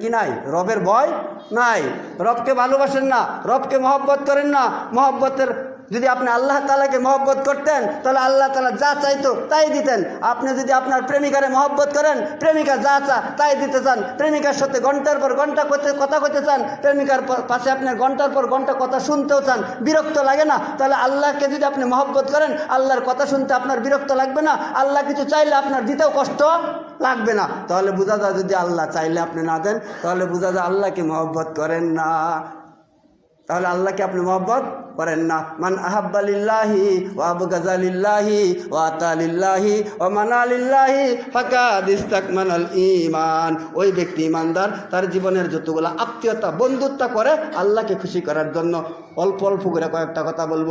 কি নাই? রবের ভয় নাই। রবকে ভালোবাসেন না, রবকে মহব্বত করেন না। মহব্বতের যদি আপনি আল্লাহ তালাকে মহব্বত করতেন, তাহলে আল্লাহ তালা যা চাইতো তাই দিতেন। আপনি যদি আপনার প্রেমিকারে মহব্বত করেন, প্রেমিকা যা চা তাই দিতে চান। প্রেমিকার সাথে ঘণ্টার পর ঘণ্টা করতে কথা কইতে চান, প্রেমিকার পাশে আপনি ঘণ্টার পর ঘণ্টা কথা শুনতেও চান, বিরক্ত লাগে না, তাহলে আল্লাহকে যদি আপনি মহব্বত করেন, আল্লাহর কথা শুনতে আপনার বিরক্ত লাগবে না। আল্লাহ কিছু চাইলে আপনার দিতেও কষ্ট। লাগবে না। তাহলে বোঝা যায় যদি আল্লাহ চাইলে আপনি না দেন, তাহলে বোঝা যায় আল্লাহকে মহব্বত করেন না। তাহলে আল্লাহকে আপনি মহব্বত করেন না। মান আহাব্বালিল্লাহি ও আবু গাজালিল্লাহি ও আতালিল্লাহি ও মানালিল্লাহি ফাঁকা দিস্তাকমানাল ইমান ওই ব্যক্তি ইমানদার, তার জীবনের যতগুলো আত্মীয়তা, বন্ধুত্ব করে আল্লাহকে খুশি করার জন্য অল্প অল্প করে কয়েকটা কথা বলব।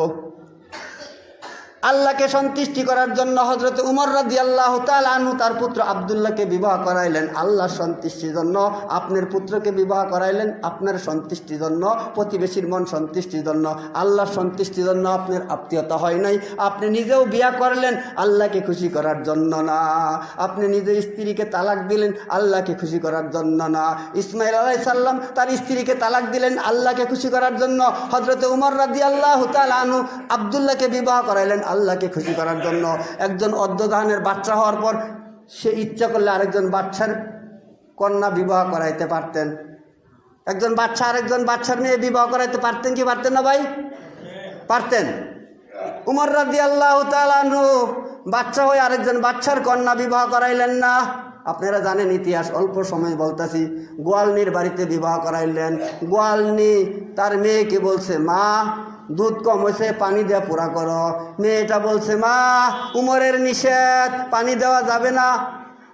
আল্লাহকে সন্তুষ্টি করার জন্য হজরত উমর রাজি আল্লাহ আনহু তার পুত্র আবদুল্লাহকে বিবাহ করাইলেন। আল্লাহর সন্তুষ্টির জন্য, আপনার পুত্রকে বিবাহ করাইলেন, আপনার সন্তুষ্টির জন্য, প্রতিবেশীর মন সন্তুষ্টির জন্য। আল্লাহর সন্তুষ্টির জন্য আপনার আত্মীয়তা হয় নাই। আপনি নিজেও বিয়া করলেন, আল্লাহকে খুশি করার জন্য না। আপনি নিজের স্ত্রীকে তালাক দিলেন, আল্লাহকে খুশি করার জন্য না। ইসমাইল আলাই সাল্লাম তার স্ত্রীকে তালাক দিলেন, আল্লাহকে খুশি করার জন্য। হজরত উমর রাজি আল্লাহ আনহু আবদুল্লাহকে বিবাহ করাইলেন। আল্লাহকে খুশি করার জন্য। একজন অর্ধদানের বাচ্চা হওয়ার পর সে ইচ্ছা করলে আরেকজন বাচ্চার কন্যা বিবাহ করাইতে পারতেন। একজন বাচ্চা আরেকজন বাচ্চার মেয়ে বিবাহ করাইতে পারতেন কি পারতেন না ভাই? পারতেন। উমর রাদি আল্লাহ তালানু বাচ্চা হয়ে আরেকজন বাচ্চার কন্যা বিবাহ করাইলেন না। আপনারা জানেন ইতিহাস, অল্প সময় বলতেছি, গোয়ালনির বাড়িতে বিবাহ করাইলেন। গোয়ালনি তার মেয়েকে বলছে, মা দুধ কম হয়েছে পানি দেওয়া পুরা করো। মেয়েটা বলছে, মা, উমরের নিষেধ, পানি দেওয়া যাবে না।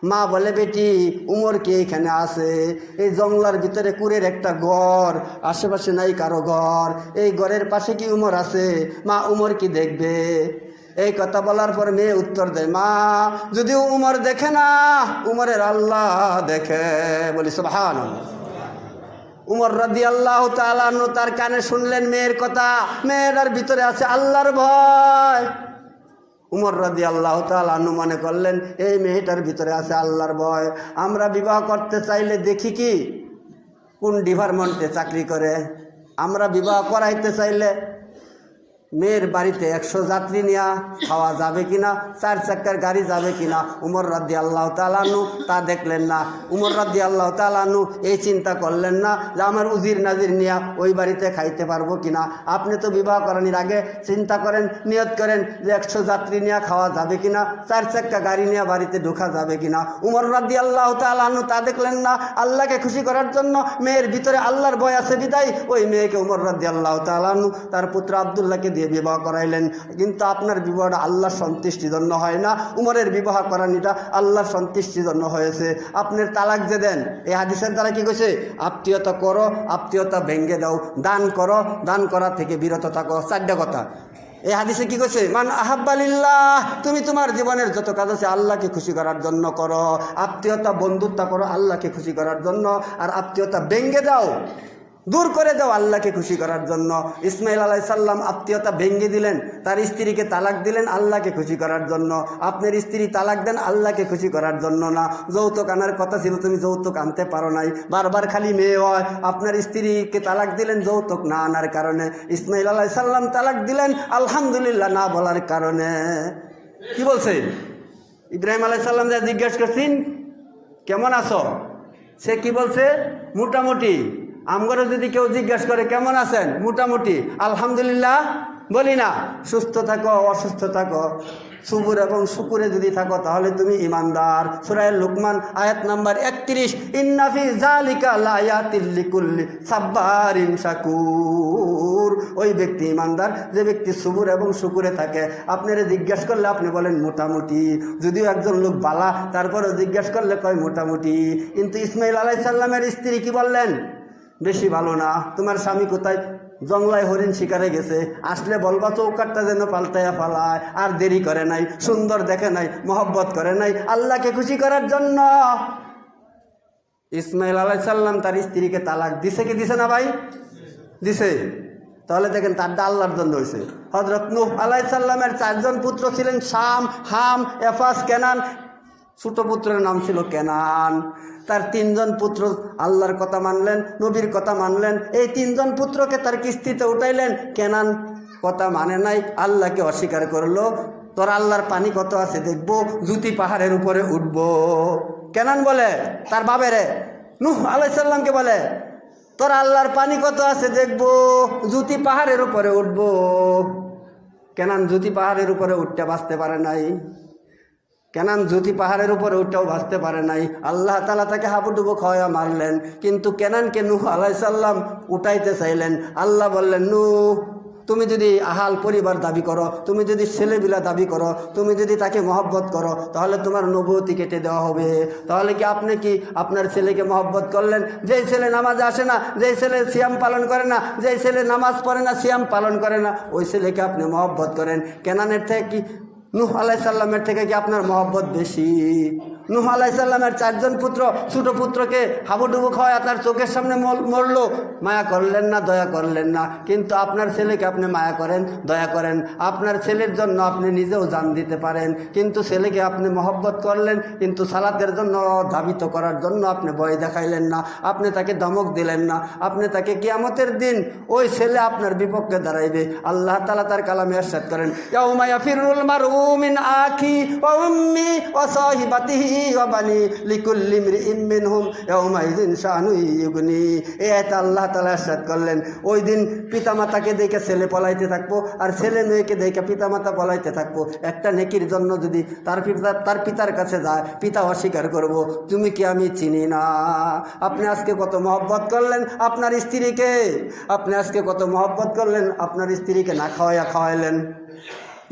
মা বলে, বেটি, উমর কে এখানে আছে? এই জঙ্গলার ভিতরে কুরের একটা ঘর, আশেপাশে নাই কারও ঘর। এই ঘরের পাশে কি উমর আছে? মা, উমর কি দেখবে? এই কথা বলার পর মেয়ে উত্তর দেয়, মা, যদি উমর দেখে না, উমরের আল্লাহ দেখে। বলি সুবহান উমর রাদি আল্লাহ তালানু তার কানে শুনলেন মেয়ের কথা। মেয়েরার ভিতরে আছে আল্লাহর ভয়। উমর রাদি আল্লাহ তালু মনে করলেন, এই মেয়েটার ভিতরে আছে আল্লাহর ভয়। আমরা বিবাহ করতে চাইলে দেখি কি? কোন ডিপার্টমেন্টে চাকরি করে? আমরা বিবাহ করাইতে চাইলে মেয়ের বাড়িতে একশো যাত্রী নেওয়া খাওয়া যাবে কিনা, চার চাক্কার গাড়ি যাবে কিনা, উমর রাদ্দি আল্লাহ তালানু তা দেখলেন না। উমর রাদ্দি আল্লাহ তালানু এই চিন্তা করলেন না যে আমার উজির নাজির নিয়া ওই বাড়িতে খাইতে পারব কিনা। আপনি তো বিবাহ করানির আগে চিন্তা করেন, নিয়ত করেন যে একশো যাত্রী নিয়ে খাওয়া যাবে কিনা, চার চাক্কা গাড়ি নিয়ে বাড়িতে ঢোকা যাবে কিনা। উমর রাদ্দি আল্লাহ তালানু তা দেখলেন না, আল্লাহকে খুশি করার জন্য মেয়ের ভিতরে আল্লাহর ভয় আছে বিদায়। ওই মেয়েকে উমর রাদ্দি আল্লাহ তালানু তার পুত্র আবদুল্লাহকে দিয়ে বিবাহ করাইলেন। কিন্তু আপনার বিবাহটা আল্লাহর সন্তুষ্টির জন্য হয় না। উমরের বিবাহ করানিটা আল্লাহর সন্তুষ্টির জন্য হয়েছে। আপনার তালাক যে দেন, এই হাদিসের দ্বারা কি কইছে? আত্মীয়তা করো, আত্মীয়তা ভেঙ্গে দাও। দান করো, দান করা থেকে বিরত থাকো। চারটা কথা। এই হাদিসে কি কইছে? মান আহাব্বালিল্লাহ, তুমি তোমার জীবনের যত কাজ আছে আল্লাহকে খুশি করার জন্য করো। আত্মীয়তা বন্ধুত্ব করো, আল্লাহকে খুশি করার জন্য। আর আত্মীয়তা ভেঙ্গে দাও। দূর করে দাও আল্লাহকে খুশি করার জন্য। ইসমাইল আলাই সাল্লাম আত্মীয়তা ভেঙে দিলেন, তার স্ত্রীকে তালাক দিলেন আল্লাহকে খুশি করার জন্য। আপনার স্ত্রী তালাক দেন আল্লাহকে খুশি করার জন্য না। যৌতুক আনার কথা ছিল, তুমি যৌতুক আনতে পারো নাই। বারবার খালি মেয়ে হয়, আপনার স্ত্রীকে তালাক দিলেন, যৌতুক না আনার কারণে। ইসমাইল আলাই সাল্লাম তালাক দিলেন, আলহামদুলিল্লাহ না বলার কারণে। কি বলছে? ইব্রাহিম আলাই সাল্লাম যা জিজ্ঞাসা করছেন, কেমন আছো? সে কি বলছে? মোটামুটি। আমগরে যদি কেউ জিজ্ঞাসা করে, কেমন আছেন? মোটামুটি, আলহামদুলিল্লাহ। বলি না, সুস্থ থাকো, অসুস্থ থাকো। সুপুর এবং শুকুরে যদি থাকো, তাহলে তুমি ইমানদার। সুরায় লুকমান, আয়াত নাম্বার একত্রিশ ইন্নাফি জালিকা লায়াতিল্লিকুল্লি সাব্বারিন শাকুর। ওই ব্যক্তি ইমানদার, যে ব্যক্তি সুবুর এবং শুকুরে থাকে। আপনারা জিজ্ঞাসা করলে আপনি বলেন, মোটামুটি। যদিও একজন লোক বালা তারপরে জিজ্ঞাসা করলে কয়, মোটামুটি। কিন্তু ইসমাইল আলাই সাল্লামের স্ত্রী কি বললেন? বেশি ভালো না। তোমার স্বামী কোথায়? জংলায় হরিণ শিকারে গেছে। আসলে বলবা চৌকাটটা যেন পাল্টাইয়া ফালায়। আর দেরি করে নাই, সুন্দর দেখে নাই, মহব্বত করে নাই। আল্লাহকে খুশি করার জন্য। ইসমাইল আলাই সাল্লাম তার স্ত্রীকে তালাক দিছে কি দিছে না ভাই? দিছে। তাহলে দেখেন তারটা আল্লাহর জন্য হয়েছে হজরত নুহ আলাই সাল্লামের চারজন পুত্র ছিলেন শাম, হাম, এফাস, কেনান। ছোট পুত্রের নাম ছিল কেনান। তার তিনজন পুত্র আল্লাহর কথা মানলেন, নবীর কথা মানলেন। এই তিনজন পুত্রকে তার কিস্তিতে উঠাইলেন। কেনান কথা মানে নাই, আল্লাহকে অস্বীকার করল। তোর আল্লাহর পানি কত আছে দেখব জুতি পাহাড়ের উপরে উঠব। কেনান বলে, তার বাবেরে নুহ আলাইসাল্লামকে বলে, তোর আল্লাহর পানি কত আছে দেখব জুতি পাহাড়ের উপরে উঠব। কেনান জুতি পাহাড়ের উপরে উঠতে বাঁচতে পারে নাই। কেনান জ্যোতি পাহাড়ের উপরে উঠেও ভাসতে পারে নাই। আল্লাহ তালা তাকে হাবুডুবু খাওয়া মারলেন। কিন্তু কেনানকে নুহ আলাইসাল্লাম উঠাইতে চাইলেন। আল্লাহ বললেন নু তুমি যদি আহাল পরিবার দাবি করো, তুমি যদি ছেলেবিলা দাবি করো, তুমি যদি তাকে মহব্বত করো, তাহলে তোমার নবতী কেটে দেওয়া হবে। তাহলে কি আপনি কি আপনার ছেলেকে মহব্বত করলেন? যেই ছেলে নামাজ আসে না, যেই ছেলে সিয়াম পালন করে না, যেই ছেলে নামাজ পড়ে না, সিয়াম পালন করে না, ওই ছেলেকে আপনি মহব্বত করেন। কেনানের থেকে কি নুহ আলাইসাল্লামের থেকে কি আপনার মহব্বত বেশি? নুহ আলাইসাল্লামের চারজন পুত্র, ছোট পুত্রকে হাবুডুবু খাওয়া তার চোখের সামনে মরলো। মায়া করলেন না, দয়া করলেন না। কিন্তু আপনার ছেলেকে আপনি মায়া করেন, দয়া করেন। আপনার ছেলের জন্য আপনি নিজেও জান দিতে পারেন। কিন্তু ছেলেকে আপনি মহব্বত করলেন, কিন্তু সালাতের জন্য ধাবিত করার জন্য আপনি ভয় দেখাইলেন না। আপনি তাকে ধমক দিলেন না। আপনি তাকে কিয়ামতের দিন ওই ছেলে আপনার বিপক্ষে দাঁড়াইবে। আল্লাহ তালা তার কালামে আশ্বাদ করেন, ইয়াউমা ইয়াফিরুল মারউ মিন আখি ওয়া উম্মি ওয়া সাহিবাতিহি ওয়া বানি লিকুল্লি ইমরিইম মিনহুম ইয়াউমা ইযিন শানু ইউগনি। এই আয়াতে আল্লাহ তাআলা আশ্বাদ করলেন, ওই দিন পিতামাতাকে দেখে ছেলে পলাইতে থাকব, আর ছেলে মেয়েকে দেখে পিতামাতা পলাইতে থাকব। একটা নেকির জন্য যদি তার পিতা, তার পিতার কাছে যায়, পিতা অস্বীকার করব, তুমি কি আমি চিনি না? আপনি আজকে কত মহব্বত করলেন আপনার স্ত্রীকে? আপনি আজকে কত মহব্বত করলেন আপনার স্ত্রীকে না খাওয়াইয়া খাওয়াইলেন?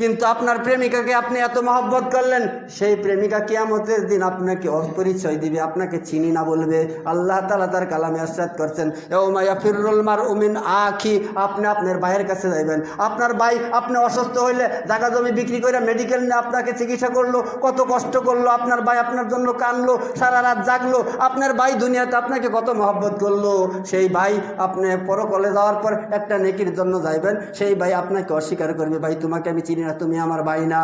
কিন্তু আপনার প্রেমিকাকে আপনি এত মহব্বত করলেন, সেই প্রেমিকা কিয়ামতের দিন আপনাকে অপরিচয় দিবে, আপনাকে চিনি না বলবে। আল্লাহ তালা তার কালামে আশ্বাদ করছেন এমাইয়া ফিরুল মার উমিন আখি আপনি আপনার ভাইয়ের কাছে যাইবেন। আপনার ভাই আপনি অসুস্থ হইলে জায়গা জমি বিক্রি করে মেডিকেল নিয়ে আপনাকে চিকিৎসা করল, কত কষ্ট করল, আপনার ভাই আপনার জন্য কানলো, সারা রাত জাগলো, আপনার ভাই দুনিয়াতে আপনাকে কত মহব্বত করল। সেই ভাই আপনি পরকলে যাওয়ার পর একটা নেকির জন্য যাইবেন, সেই ভাই আপনাকে অস্বীকার করবে, ভাই, তোমাকে আমি চিনি না তুমি আমার ভাই না।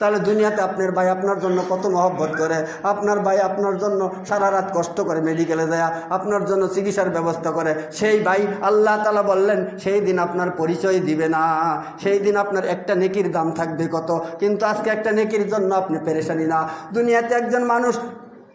তাহলে দুনিয়াতে আপনার ভাই আপনার জন্য কত মহব্বত করে? আপনার ভাই আপনার জন্য সারা রাত কষ্ট করে মেডিকেলে যায়, আপনার জন্য চিকিৎসার ব্যবস্থা করে। সেই ভাই আল্লাহ তালা বললেন, সেই দিন আপনার পরিচয় দিবে না। সেই দিন আপনার একটা নেকির দাম থাকবে কত? কিন্তু আজকে একটা নেকির জন্য আপনি পেরেশানি না। দুনিয়াতে একজন মানুষ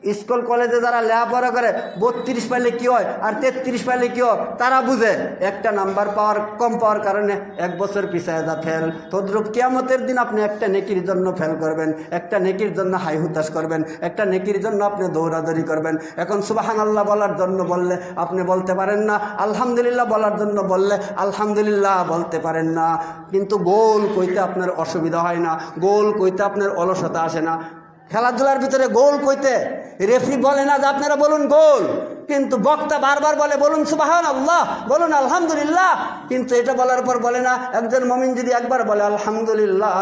স্কুল, কলেজে যারা লেখাপড়া করে, বত্রিশ পাইলে কী হয় আর তেত্রিশ পাইলে কী হয়? তারা বুঝে। একটা নাম্বার পাওয়ার, কম পাওয়ার কারণে এক বছর পিছায় যা ফেল। তদ্রুপ কিয়ামতের দিন আপনি একটা নেকির জন্য ফেল করবেন, একটা নেকির জন্য হাই হুতাশ করবেন, একটা নেকির জন্য আপনি দৌড়াদৌড়ি করবেন। এখন সুবাহান আল্লাহ বলার জন্য বললে আপনি বলতে পারেন না, আলহামদুলিল্লাহ বলার জন্য বললে আলহামদুলিল্লাহ বলতে পারেন না। কিন্তু গোল কইতে আপনার অসুবিধা হয় না, গোল কইতে আপনার অলসতা আসে না। খেলাধুলার ভিতরে গোল কইতে রেফরি বলে না যে আপনারা বলুন গোল, কিন্তু বক্তা বারবার বলে, বলুন সুবাহান আল্লাহ বলুন আলহামদুলিল্লাহ, কিন্তু এটা বলার পর বলে না, একজন মমিন যদি একবার বলে আলহামদুলিল্লাহ,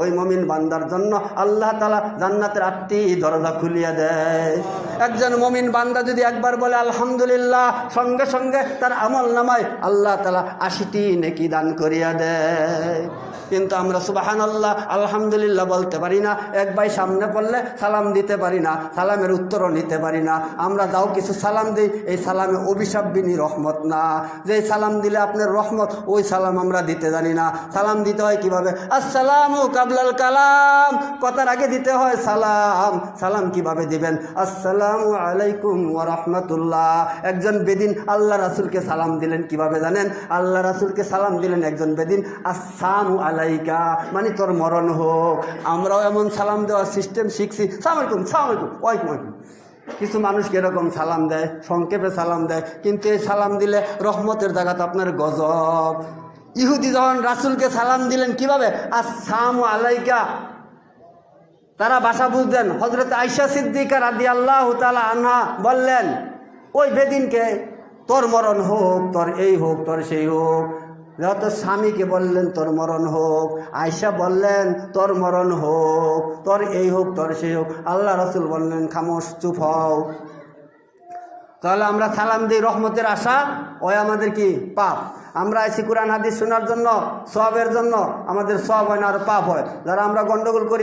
ওই মমিন বান্দার জন্য আল্লাহ তালা জান্নাতের আটটি দরজা খুলিয়া দেয়। একজন মমিন বান্দা যদি একবার বলে আলহামদুলিল্লাহ, সঙ্গে সঙ্গে তার আমল নামায় আল্লাহ তালা আশিটি নেকি দান করিয়া দেয়। কিন্তু আমরা সুবাহান আল্লাহ আলহামদুলিল্লাহ বলতে পারি না। এক ভাই সামনে পড়লে সালাম দিতে পারি না, সালামের উত্তরও নিতে পারি না। আমরা যাও কিছু সালাম দিই, এই সালামে অভিশাপ বিনি রহমত না। যে সালাম দিলে আপনার রহমত, ওই সালাম আমরা দিতে জানি না। সালাম দিতে হয় কীভাবে? আসসালামু কাবলাল কালাম। কথার আগে দিতে হয় সালাম। সালাম কীভাবে দিবেন? আসসালামু আলাইকুম রাহমাতুল্লাহ। একজন বেদিন আল্লাহ রাসুলকে সালাম দিলেন কীভাবে জানেন? আল্লাহ রাসূলকে সালাম দিলেন একজন বেদিন আসসালামু আলাইকা মানে তোর মরণ হোক। আমরাও এমন সালাম দেওয়ার সিস্টেম শিখছি। সালাম আলাইকুম, সালাম ওয়াইকুম ওয়াইকুম কিছু মানুষকে এরকম সালাম দেয়? সংক্ষেপে সালাম দেয়। কিন্তু এই সালাম দিলে রহমতের জায়গাতে আপনার গজব। ইহুদি যখন রাসূলকে সালাম দিলেন কীভাবে? আসসালামু আলাইকা। তারা বাসা বুঝলেন হজরত আইসা সিদ্দিকা রাদি আল্লাহ তালা আনহা বললেন, ওই বেদিনকে তোর মরণ হোক, তোর এই হোক, তোর সেই হোক। যত স্বামীকে বললেন, তোর মরণ হোক। আয়সা বললেন, তোর মরণ হোক। তোর এই হোক, তোর সেই হোক। আল্লাহ রসুল বললেন, খামোশ, চুপ হও। তাহলে আমরা সালাম দিই রহমতের আশা। ওই আমাদের কি? পাপ। আমরা আইসি কোরআন, হাদিস শোনার জন্য সবের জন্য। আমাদের সব হয় না, আর পাপ হয়। যারা আমরা গন্ডগোল করি